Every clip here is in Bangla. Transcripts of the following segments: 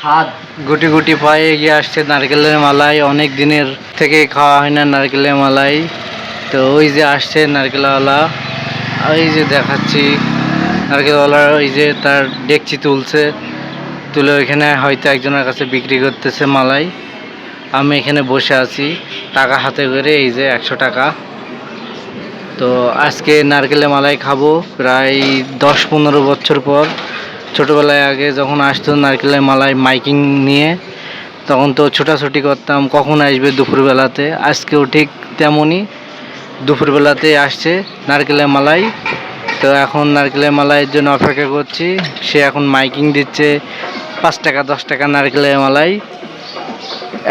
স্বাদ। গুটি গুটি পায়ে এগিয়ে আসছে নারকেলের মালাই। অনেক দিনের থেকে খাওয়া হয় না নারকেলের মালাই। তো ওই যে আসছে নারকেলওয়ালা। ওই যে দেখাচ্ছি। নারকেলওয়ালা ওই যে তার ডেকচি তুলছে। তুলে ওইখানে হয়তো একজনের কাছে বিক্রি করতেছে মালাই। আমি এখানে বসে আছি। টাকা হাতে করে এই যে একশো টাকা। তো আজকে নারকেলের মালাই খাব। প্রায় দশ পনেরো বছর পর। ছোটোবেলায় আগে যখন আসতো নারকেলের মালাই মাইকিং নিয়ে, তখন তো ছোটাছুটি করতাম, কখন আসবে দুপুরবেলাতে। আজকেও ঠিক তেমনই দুপুরবেলাতে আসছে নারকেলের মালাই। তো এখন নারকেলের মালাইয়ের জন্য অপেক্ষা করছি। সে এখন মাইকিং দিচ্ছে পাঁচ টাকা, দশ টাকা নারকেলের মালাই।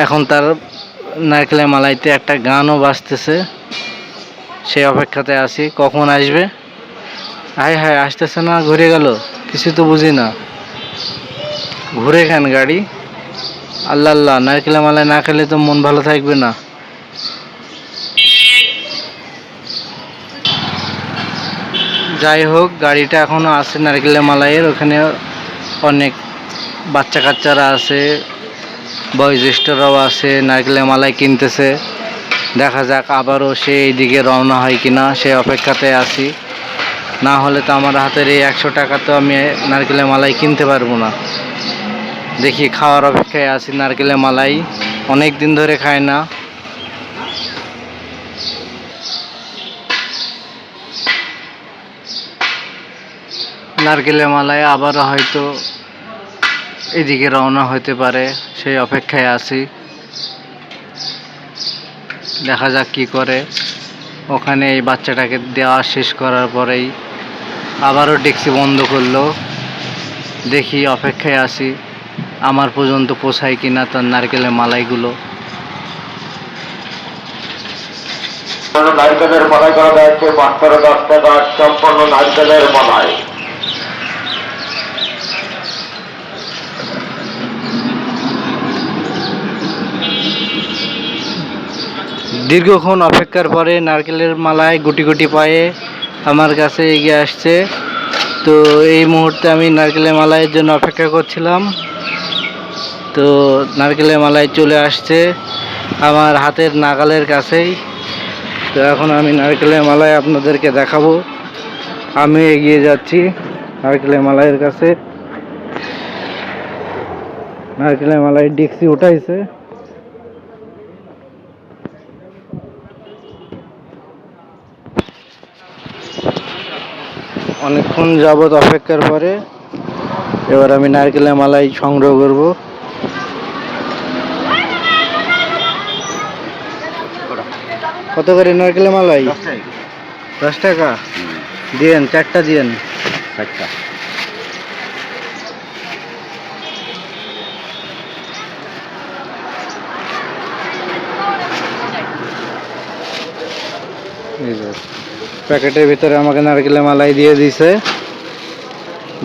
এখন তার নারকেলের মালাইতে একটা গানও বাজতেছে। সেই অপেক্ষাতে আছি, কখন আসবে? হাই হাই আসতেছে না, ঘুরে গেল। কিছু তো বুঝি না। ঘুরে খান গাড়ি? আল্লাহ আল্লাহ, নারকেলের মালায় না খেলে তো মন ভালো থাকবে না। যাই হোক, গাড়িটা এখনও আছে নারকেলের মালাইয়ের। ওখানে অনেক বাচ্চা কাচ্চারা আছে, বয়োজ্যেষ্ঠরাও আছে, নারকেলের মালাই কিনতেছে। দেখা যাক আবারও সে এইদিকে রওনা হয় কিনা সে অপেক্ষাতে আছি। না হলে তো আমার হাতের এই একশো টাকা তো আমি নারকেলের মালাই কিনতে পারব না। দেখি, খাওয়ার অপেক্ষায় আছি নারকেলের মালাই। অনেক দিন ধরে খায় না। নারকেলের মালাই আবারও হয়তো এদিকে রওনা হতে পারে, সেই অপেক্ষায় আছি। দেখা যাক কি করে। ওখানে এই বাচ্চাটাকে দেওয়া শেষ করার পরেই আবারও ট্যাক্সি বন্ধ করল। দেখি অপেক্ষায় আসি আমার পর্যন্ত পোষায় কিনা তার নারকেলের মালাইগুলো। নারকেলের মালাই করা যাচ্ছে মাত্র দশ টাকা সম্পন্ন নারকেলের মালাই দীর্ঘক্ষণ অপেক্ষার পরে নারকেলের মালায় গুটি গুটি পায়ে আমার কাছে এগিয়ে আসছে। তো এই মুহূর্তে আমি নারকেলের মালাইয়ের জন্য অপেক্ষা করছিলাম। তো নারকেলের মালাই চলে আসছে আমার হাতের নাগালের কাছেই। তো এখন আমি নারকেলের মালাই আপনাদেরকে দেখাবো। আমি এগিয়ে যাচ্ছি নারকেলের মালাইয়ের কাছে। নারকেলের মালাই ডিক্সি উঠাইছে। অনেকক্ষণ যাবত অপেক্ষার পরে এবার আমি নারকেলের মালাই সংগ্রহ করব। কত করে নারকেলের মালাই? দশ টাকা? দিয়েন চারটা দিয়েন। চারটা। এই যে। প্যাকেটের ভিতরে আমাকে নারকেলের মালাই দিয়ে দিছে।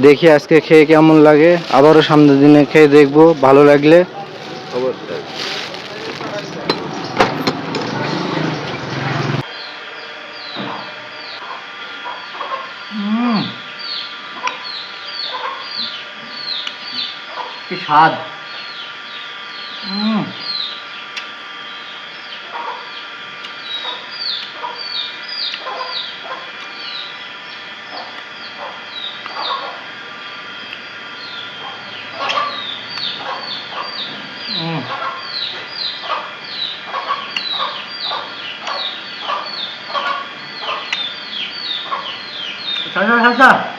দেখি আজকে খেয়ে কেমন লাগে। আবারও সামনের দিনে খেয়ে দেখব, ভালো লাগলে। স্বাদ। Salah.